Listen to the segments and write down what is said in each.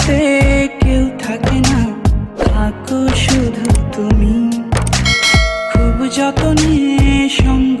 দুনিয়াতে কেউ থাকে না থাকো শুধু তুমি। খুব যতনে সঙ্গ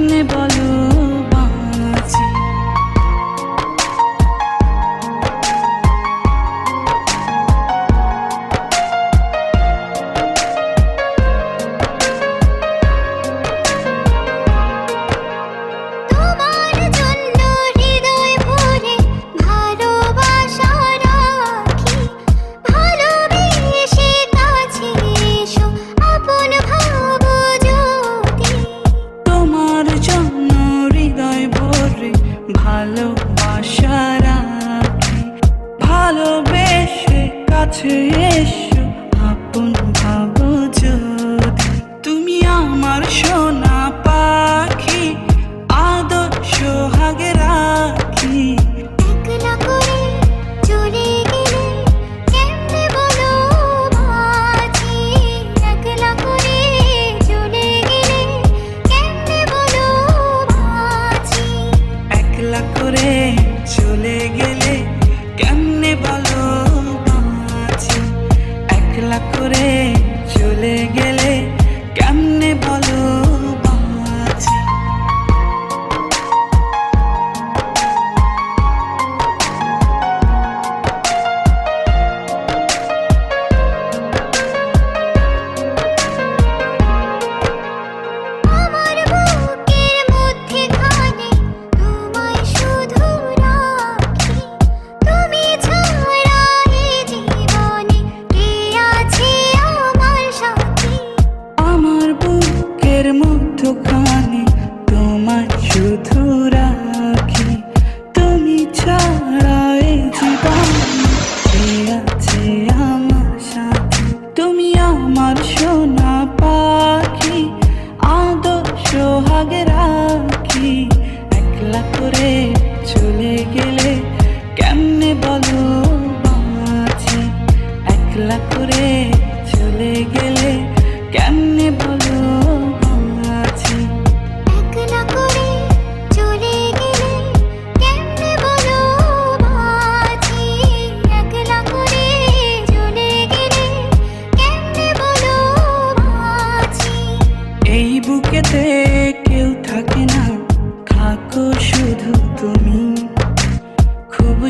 কাছে এসো আপন ভাবো যদি তুমি আমার সোনা পাখি আদর সোহাগে রাখি। করে চলে গেলে কেমনে বলো খেলা করে চলে গেল কানে তোমার শুধু রাখি। তুমি ছাড়া এ জীবন আছে আমার সাথে। তুমি আমার সোনা পাখি, আদর সোহাগ রাখি। একলা করে চলে গেলে কেমনে বলো একলা করে চলে গেলে কেমনে বলো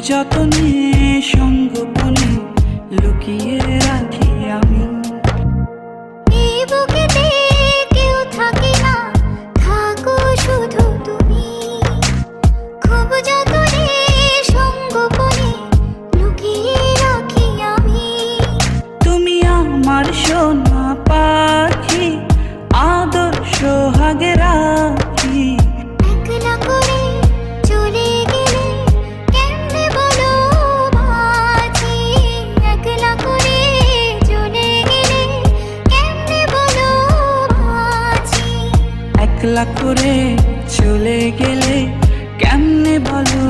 যতনে সঙ্গপনে লুকিয়ে রাখি। খেলা করে চলে গেলে কেমনে বলো?